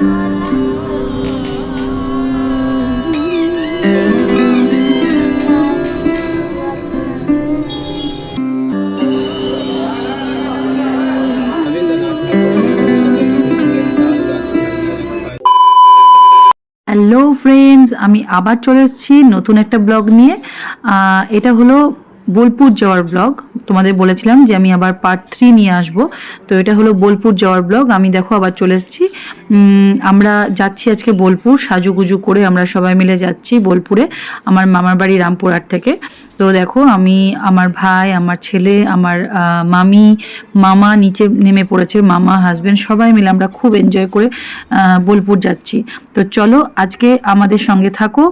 Hello friends আমি আবার চলে এসেছি নতুন একটা ব্লগ নিয়ে। এটা হলো বোলপুর যাওয়ার ব্লগ তোমাদের বলেছিলাম যে আমি আবার পার্ট থ্রি নিয়ে আসব। তো এটা হলো বোলপুর যাওয়ার ব্লগ আমি দেখো আবার চলে এসেছি। আমরা যাচ্ছি আজকে বোলপুর। সাজুগুজু করে আমরা সবাই মিলে যাচ্ছি বোলপুরে। আমার মামার বাড়ি রামপুরহাট থেকে। তো দেখো, আমি আমার ভাই, আমার ছেলে, আমার মামি, মামা নিচে নেমে পড়েছে, মামা হাজবেন্ড সবাই মিলে আমরা খুব এনজয় করে বোলপুর যাচ্ছি। তো চলো, আজকে আমাদের সঙ্গে থাকো,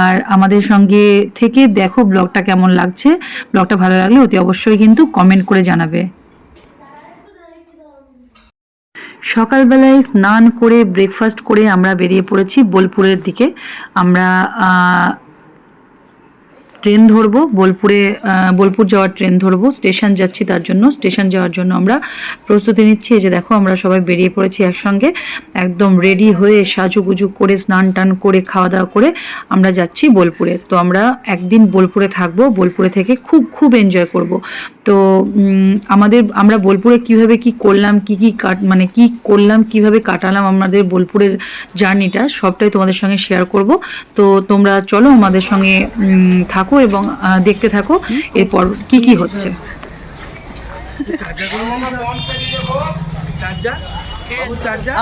আর আমাদের সঙ্গে থেকে দেখো ব্লগটা কেমন লাগছে। ব্লগটা ভালো লাগলে অতি অবশ্যই কিন্তু কমেন্ট করে জানাবে। সকালবেলায় স্নান করে ব্রেকফাস্ট করে আমরা বেরিয়ে পড়েছি বোলপুরের দিকে। আমরা ট্রেন ধরবো বোলপুরে বোলপুর যাওয়ার ট্রেন ধরবো স্টেশন যাচ্ছি তার জন্য স্টেশন যাওয়ার জন্য আমরা প্রস্তুতি নিচ্ছি যে দেখো আমরা সবাই বেরিয়ে পড়েছি একসঙ্গে একদম রেডি হয়ে সাজুগুজু করে স্নান টান করে খাওয়া দাওয়া করে আমরা যাচ্ছি বোলপুরে। তো আমরা একদিন বোলপুরে থাকব বোলপুরে থেকে খুব খুব এনজয় করব। তো আমাদের আমরা বোলপুরে কীভাবে কি করলাম কি কি কাট মানে কি করলাম কীভাবে কাটালাম আমাদের বোলপুরের জার্নিটা সবটাই তোমাদের সঙ্গে শেয়ার করব। তো তোমরা চলো আমাদের সঙ্গে উম, থাকো এবং দেখতে থাকো এরপর কি কি হচ্ছে।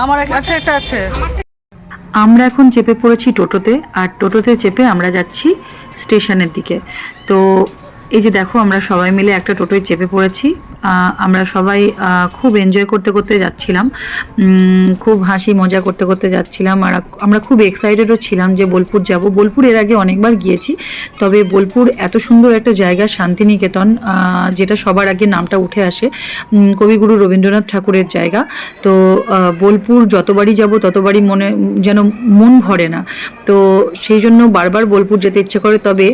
আমার কাছে একটা আছে। আমরা এখন চেপে পড়েছি টোটোতে আর টোটোতে চেপে আমরা যাচ্ছি স্টেশনের দিকে। তো এই যে দেখো আমরা সবাই মিলে একটা টোটোয় চেপে পড়েছি। আমরা সবাই খুব এনজয় করতে করতে যাচ্ছিলাম। খুব হাসি মজা করতে করতে যাচ্ছিলাম আর আমরা খুব এক্সাইটেডও ছিলাম যে বোলপুর যাব। বোলপুর এর আগে অনেকবার গিয়েছি, তবে বোলপুর এত সুন্দর একটা জায়গা, শান্তিনিকেতন যেটা সবার আগে নামটা উঠে আসে। কবিগুরু রবীন্দ্রনাথ ঠাকুরের জায়গা। তো বোলপুর যতবারই যাব, ততবারই মনে, যেন মন ভরে না। তো, সেই জন্য বারবার বোলপুর যেতে ইচ্ছে করে। তবে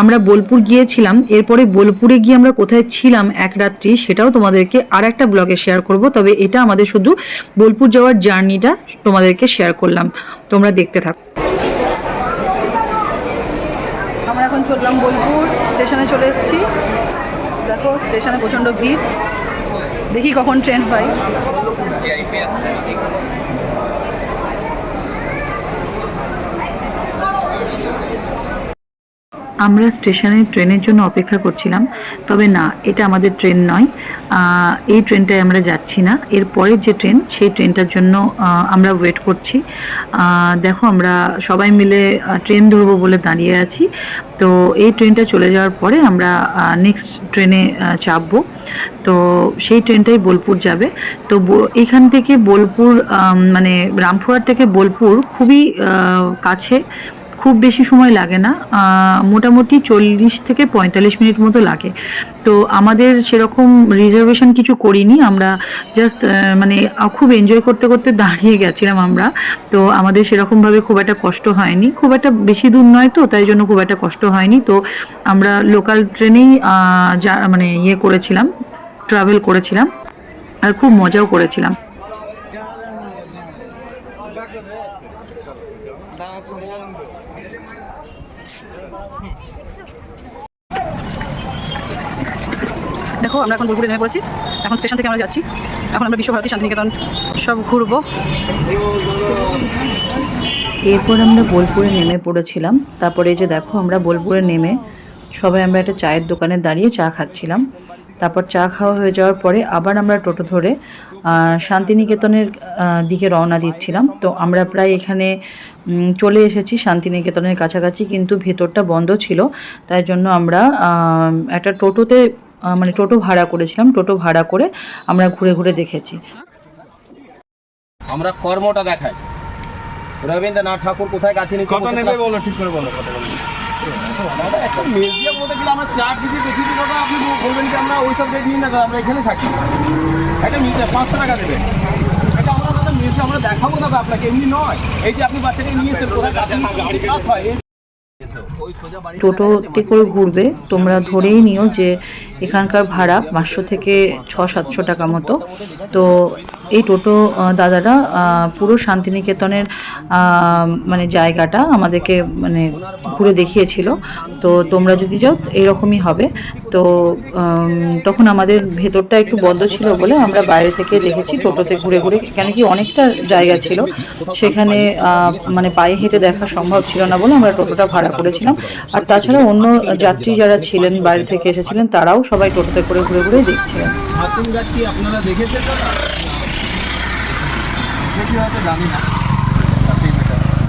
আমরা বোলপুর গিয়েছিলাম। এরপরে বোলপুরে গিয়ে আমরা কোথায় ছিলাম, এক রাত্রি সেটাও তোমাদেরকে আর একটা ব্লগে শেয়ার করব। তবে এটা আমাদের শুধু বোলপুর যাওয়ার জার্নিটা তোমাদেরকে শেয়ার করলাম। তোমরা দেখতে থাকো। আমরা এখন চললাম বোলপুর স্টেশনে চলে এসেছি। দেখো, স্টেশনে প্রচণ্ড ভিড়। দেখি কখন ট্রেন পাই আমরা স্টেশনে ট্রেনের জন্য অপেক্ষা করছিলাম, তবে না, এটা আমাদের ট্রেন নয়। এই ট্রেনটায় আমরা যাচ্ছি না। এর পরের যে ট্রেন, সেই ট্রেনটার জন্য আমরা ওয়েট করছি। দেখো, আমরা সবাই মিলে ট্রেন ধরবো বলে দাঁড়িয়ে আছি। তো এই ট্রেনটা চলে যাওয়ার পরে আমরা নেক্সট ট্রেনে চাপবো। তো সেই ট্রেনটাই বোলপুর যাবে। তো এখান থেকে বোলপুর মানে রামপুরহাট থেকে বোলপুর খুবই কাছে। খুব বেশি সময় লাগে না মোটামুটি চল্লিশ থেকে পঁয়তাল্লিশ মিনিট মতো লাগে। তো আমাদের সেরকম রিজার্ভেশন কিছু করিনি, আমরা জাস্ট মানে খুব এনজয় করতে করতে দাঁড়িয়ে গেছিলাম আমরা। তো আমাদের সেরকমভাবে খুব একটা কষ্ট হয়নি, খুব একটা বেশি দূর নয় তো, তাই জন্য খুব একটা কষ্ট হয়নি। তো আমরা লোকাল ট্রেনেই যা মানে ইয়ে করেছিলাম ট্রাভেল করেছিলাম, আর খুব মজাও করেছিলাম। দেখো, আমরা এখন বোলপুরে নেমে পড়েছি। এখন স্টেশন থেকে আমরা যাচ্ছি। এখন আমরা বিশ্বভারতী শান্তিনিকেতন সব ঘুরবো। এরপর আমরা বোলপুরে নেমে পড়েছিলাম। তারপরে এই যে দেখো, আমরা বোলপুরে নেমে সবাই আমরা একটা চায়ের দোকানে দাঁড়িয়ে চা খাচ্ছিলাম। তারপর চা খাওয়া হয়ে যাওয়ার পরে আবার আমরা টোটো ধরে শান্তিনিকেতনের দিকে রওনা দিচ্ছিলাম। তো আমরা প্রায় এখানে চলে এসেছি শান্তিনিকেতনের কাছাকাছি কিন্তু ভেতরটা বন্ধ ছিল। তাই জন্য আমরা একটা টোটোতে মানে টোটো ভাড়া করেছিলাম। টোটো ভাড়া করে আমরা ঘুরে ঘুরে দেখেছি। আমরা কর্মটা দেখাই। রবীন্দ্রনাথ ঠাকুর কোথায় গাছে নিচে কত নেবে বলো ঠিক করে বলো কত বলো। আমরা একটা মিউজিয়াম বলতে গেলে আমরা চার দিকে বেশি দিন দাদা আপনি বলবেন যে আমরা ওই সব নিই না আমরা এখানে থাকি। একটা মিউজিয়াম পাঁচশো টাকা দেবে এটা আমরা মিউজিয়াম আমরা দেখাবো দাদা আপনাকে এমনি নয়। এই যে আপনি বাচ্চাকে নিয়ে এসেছেন কোথায় হয় সোজা বাড়ি টোটোতে করে ঘুরবে। তোমরা ধরেই নিও যে এখানকার ভাড়া পাঁচশো থেকে ছ সাতশো টাকা মতো। তো এই টোটো দাদারা পুরো শান্তিনিকেতনের মানে জায়গাটা আমাদেরকে মানে ঘুরে দেখিয়েছিল। তো তোমরা যদি যাও এরকমই হবে। তো তখন আমাদের ভেতরটা একটু বন্ধ ছিল বলে আমরা বাইরে থেকে দেখেছি টোটোতে ঘুরে ঘুরে কেন কি অনেকটা জায়গা ছিল। সেখানে মানে পায়ে হেঁটে দেখা সম্ভব ছিল না বলে আমরা টোটোটা ভাড়া করেছিলাম। আর তাছাড়া অন্য যাত্রী যারা ছিলেন বাইরে থেকে এসেছিলেন তারাও সবাই টোটোতে করে ঘুরে ঘুরে দেখছিলেন। হাতিম গাছ কি আপনারা দেখেছেন দাদা দেখি হয়তো জানি না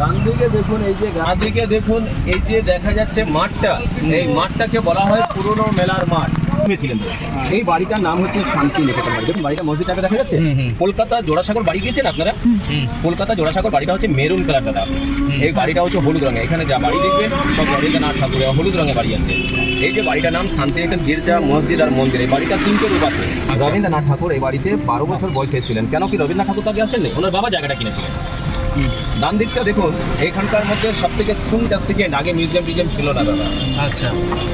ডান দিকে দেখুন এই যে ডান দিকে দেখুন এই যে দেখা যাচ্ছে মাঠটা এই মাঠটাকে বলা হয় পুরনো মেলার মাঠ। ছিলেন এই বাড়িটার নাম হচ্ছে শান্তি নিকেতন বাড়ি। দেখুন বাড়িটা মসজিদটাকে দেখা যাচ্ছে? কলকাতা জোড়াসাগর বাড়ি গিয়েছেন আপনারা? কলকাতা জোড়াসাগর বাড়িটা হচ্ছে মেরুন কালার দাদা। এই বাড়িটা হচ্ছে হলুদ রঙে এখানে যা বাড়ি দেখবেন সব রবীন্দ্রনাথ ঠাকুরের হলুদ রঙে বাড়ি আছে। এই যে বাড়িটার নাম শান্তিনিকেতন গির্জা মসজিদ আর মন্দির। এই বাড়িটা তিনটে রূপ আছে। রবীন্দ্রনাথ ঠাকুর এই বাড়িতে বারো বছর বয়সে ছিলেন কেন কি রবীন্দ্রনাথ ঠাকুর তাকে আসেননি? ওনার বাবা জায়গাটা কিনেছিলেন। ডান দিকটা দেখুন এখানকার মধ্যে সব থেকে সুন্দর সেকেন্ড আগে মিউজিয়াম টিউজিয়াম ছিল না দাদা। আচ্ছা।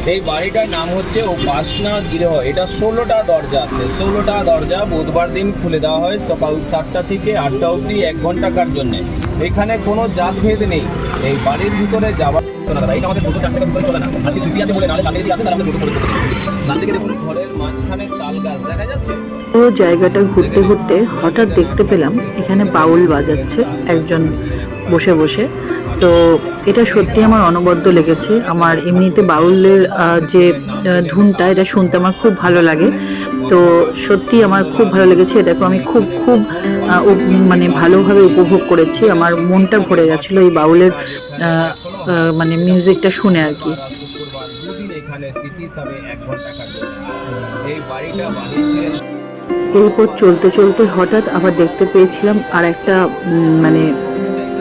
এই বাড়িটার নাম হচ্ছে ও উপাসনা গৃহ। এটা ষোলোটা দরজা আছে। ষোলোটা দরজা বুধবার দিন খুলে দেওয়া হয় সকাল সাতটা থেকে আটটা অবধি এক ঘন্টাকার জন্যে। এখানে কোনো জাতভেদ নেই। এই বাড়ির ভিতরে যাওয়ার না দাদা আমাদের টোটো চলে না। আজকে ছুটি আছে বলে নাহলে দাঁড়িয়ে দিয়ে আসে আমাদের টোটো করে দেখুন, ঘরের মাঝখানে তাল গাছ দেখা যাচ্ছে? তো জায়গাটা ঘুরতে ঘুরতে হঠাৎ দেখতে পেলাম, এখানে বাউল বাজাচ্ছে একজন বসে বসে। তো এটা সত্যি আমার অনবদ্য লেগেছে। আমার এমনিতে বাউলের যে ধুনটা, এটা শুনতে আমার খুব ভালো লাগে। তো সত্যি আমার খুব ভালো লেগেছে। এটাকে আমি খুব খুব মানে ভালোভাবে উপভোগ করেছি। আমার মনটা ভরে গেছিল এই বাউলের মানে মিউজিকটা শুনে আর কি। এরপর চলতে চলতে হঠাৎ আবার দেখতে পেয়েছিলাম আর একটা মানে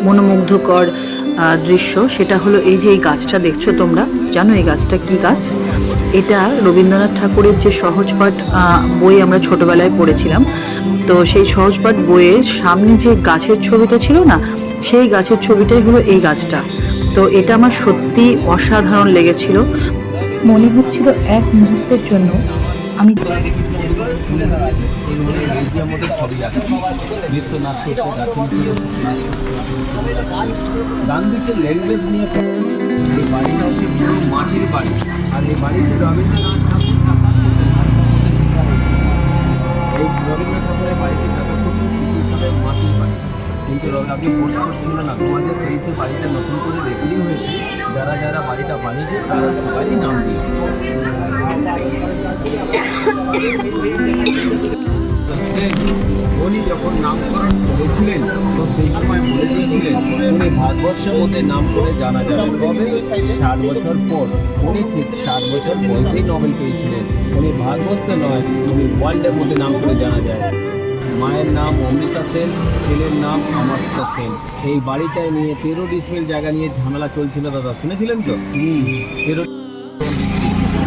মনোমুগ্ধকর দৃশ্য। সেটা হলো এই যে এই গাছটা দেখছ তোমরা? জানো এই গাছটা কি গাছ? এটা রবীন্দ্রনাথ ঠাকুরের যে সহজপাঠ বই আমরা ছোটবেলায় পড়েছিলাম। তো সেই সহজপাঠ বইয়ের সামনে যে গাছের ছবিটা ছিল না, সেই গাছের ছবিটাই হলো এই গাছটা। তো এটা আমার সত্যি অসাধারণ লেগেছিল। মনে হচ্ছিল এক মুহূর্তের জন্য আমি ডান দিকে ল্যাঙ্গুয়েজ নিয়ে বাড়িটা হচ্ছে মাটির বাড়ি আর এই বাড়িতে রবীন্দ্রনাথ ঠাকুর। এই রবীন্দ্রনাথ ঠাকুরের বাড়িতে স্মৃতি হিসাবে মাটির বাড়ি। যে আপনি ভোট করছিল না। দু তেইশে বাড়িটা নতুন করে রেকর্ডিং হয়েছে। যারা যারা বাড়িটা বানিয়েছে, তারা সবাই নাম দিয়েছে। সেন উনি যখন নামকরণ করেছিলেন উনি ভারতবর্ষের মধ্যে নাম করে জানা যাবে। কবে ষাট বছর পর উনি ঠিক ষাট বছর বয়সেই নোবেল পেয়েছিলেন। উনি ভারতবর্ষে নয় উনি ওয়ার্ল্ডের মধ্যে নাম করে জানা যায়। মায়ের নাম অমৃতা সেন ছেলের নাম অমর্তা সেন। এই বাড়িটায় নিয়ে তেরো ডিসমিল জায়গা নিয়ে ঝামেলা চলছিল দাদা শুনেছিলেন তো? তেরো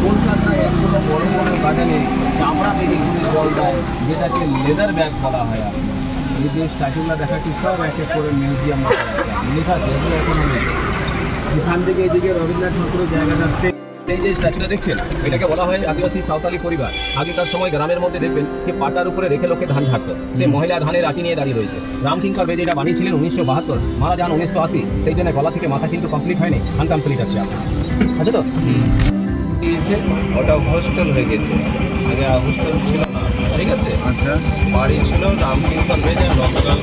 কলকাতায় এখনও বড় বড় গার্ডেনে চামড়া ঘুরে জল দেয় যেটাকে লেদার ব্যাগ বলা হয়। আর স্ট্যাচুগুলো দেখাচ্ছি সব এক এক করে মিউজিয়াম লেখা আছে এগুলো এখনও এখান থেকে এদিকে রবীন্দ্রনাথ ঠাকুরের জায়গাটা সে- এই যে স্ট্যাচুটা দেখছেন এটাকে বলা হয় আদিবাসী সাঁওতালি পরিবার। আগেকার সময় গ্রামের মধ্যে দেখবেন যে পাটার উপরে রেখে লোকে ধান ঝাড়তো। সেই মহিলা ধানের আটি নিয়ে দাঁড়িয়ে রয়েছে। রামকিঙ্কর বেদ এটা বানিয়েছিলেন উনিশশো বাহাত্তর। মারা যান উনিশশো আশি। সেই জন্য গলা থেকে মাথা কিন্তু কমপ্লিট হয়নি। আনকমপ্লিট আছে আপনার আছে তো? দিয়েছে ওটা হোস্টেল হয়ে গেছে। আগে হোস্টেল ছিল। ঠিক আছে আচ্ছা। বাড়ি ছিল রামকিঙ্কর বেজে গতকাল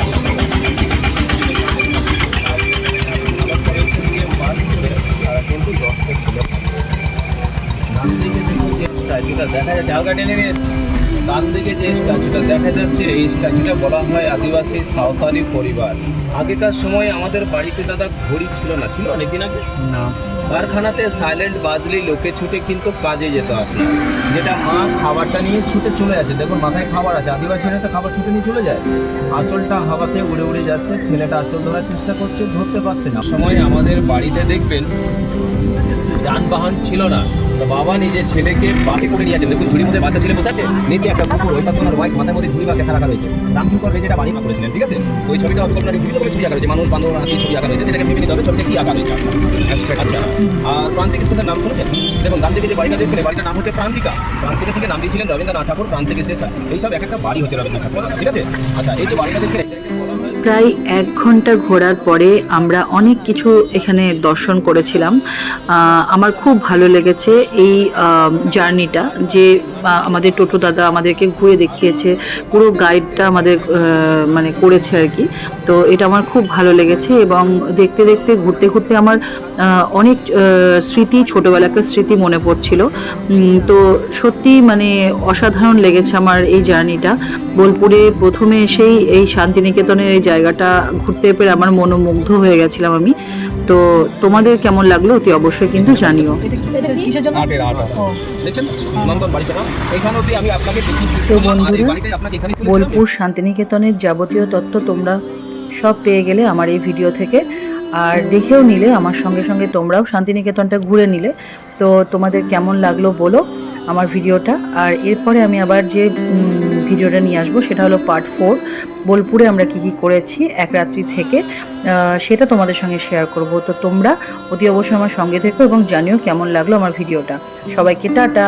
কিন্তু দশটা ছিল। ডান দিকে যে স্ট্যাচুটা দেখা যাচ্ছে হালকা টেনে ডান দিকে যে স্ট্যাচুটা দেখা যাচ্ছে এই স্ট্যাচুটা বলা হয় আদিবাসী সাঁওতালি পরিবার। আগেকার সময় আমাদের বাড়িতে দাদা ঘড়ি ছিল না ছিল অনেকদিন আগে? না। কারখানাতে সাইলেন্ট বাজলেই লোকে ছুটে কিন্তু কাজে যেত আপনার যেটা মা খাবারটা নিয়ে ছুটে চলে যাচ্ছে। দেখুন, মাথায় খাবার আছে। আদিবাসীরা তো খাবার ছুটে নিয়ে চলে যায়। আঁচলটা হাওয়াতে উড়ে উড়ে যাচ্ছে। ছেলেটা আঁচল ধরার চেষ্টা করছে, ধরতে পারছে না। সময় আমাদের বাড়িতে দেখবেন, যানবাহন ছিল না। বাবা নিজে ছেলেকে বাড়ি করে নিয়ে আসেন দেখুন, ঝুড়ির মধ্যে বাচ্চা ছেলে বসে আছে। নিচে একটা ঠাকুর ওই পাশে ওনার ওয়াইফ মাথার মধ্যে ধুলি বা কেথা রাখা রয়েছে রামকিঙ্কর যেটা বাড়ি করেছিলেন, ঠিক আছে? ওই ছবিটা আপনার বিভিন্ন ছবি আঁকা রয়েছে। মানুষ বান্ধব হাতি ছবি আঁকা রয়েছে। সেটাকে ভেবে নিতে হবে ছবিটা কি আঁকা রয়েছে। আচ্ছা আচ্ছা। আর প্রান্তিক স্টেশন নাম শুনেছেন? দেখুন গান থেকে যে বাড়িটা দেখছিলেন, বাড়িটার নাম হচ্ছে প্রান্তিকা। প্রান্তিকা থেকে নাম দিয়েছিলেন রবীন্দ্রনাথ ঠাকুর প্রান্তিক স্টেশন এইসব এক একটা বাড়ি হচ্ছে রবীন্দ্রনাথ ঠাকুর ঠিক আছে? আচ্ছা এই যে বাড়িটা দেখছিলেন প্রায় এক ঘণ্টা ঘোরার পরে আমরা অনেক কিছু এখানে দর্শন করেছিলাম। আমার খুব ভালো লেগেছে এই জার্নিটা যে আমাদের টোটো দাদা আমাদেরকে ঘুরে দেখিয়েছে, পুরো গাইডটা আমাদের মানে করেছে আর কি। তো এটা আমার খুব ভালো লেগেছে এবং দেখতে দেখতে, ঘুরতে ঘুরতে আমার অনেক স্মৃতি, ছোটোবেলাকার স্মৃতি মনে পড়ছিল। তো সত্যি মানে অসাধারণ লেগেছে আমার এই জার্নিটা। বোলপুরে প্রথমে এসেই এই শান্তিনিকেতনের এই জায়গাটা ঘুরতে পেরে আমার মনোমুগ্ধ হয়ে গেছিলাম আমি। তো তোমাদের কেমন লাগল অতি অবশ্যই কিন্তু জানিও। তো বন্ধুরা, বোলপুর শান্তিনিকেতনের যাবতীয় তথ্য তোমরা সব পেয়ে গেলে আমার এই ভিডিও থেকে। আর দেখেও নিলে আমার সঙ্গে সঙ্গে তোমরাও শান্তিনিকেতনটা ঘুরে নিলে। তো তোমাদের কেমন লাগল বলো আমার ভিডিওটা। আর এরপরে আমি আবার যে ভিডিওটা নিয়ে আসব, সেটা হলো পার্ট ফোর বোলপুরে আমরা কি কি করেছি এক রাত্রি থেকে সেটা তোমাদের সঙ্গে শেয়ার করব। তো তোমরা অতি অবশ্যই আমার সঙ্গে থেকো এবং জানিও কেমন লাগল আমার ভিডিওটা। সবাইকে টাটা।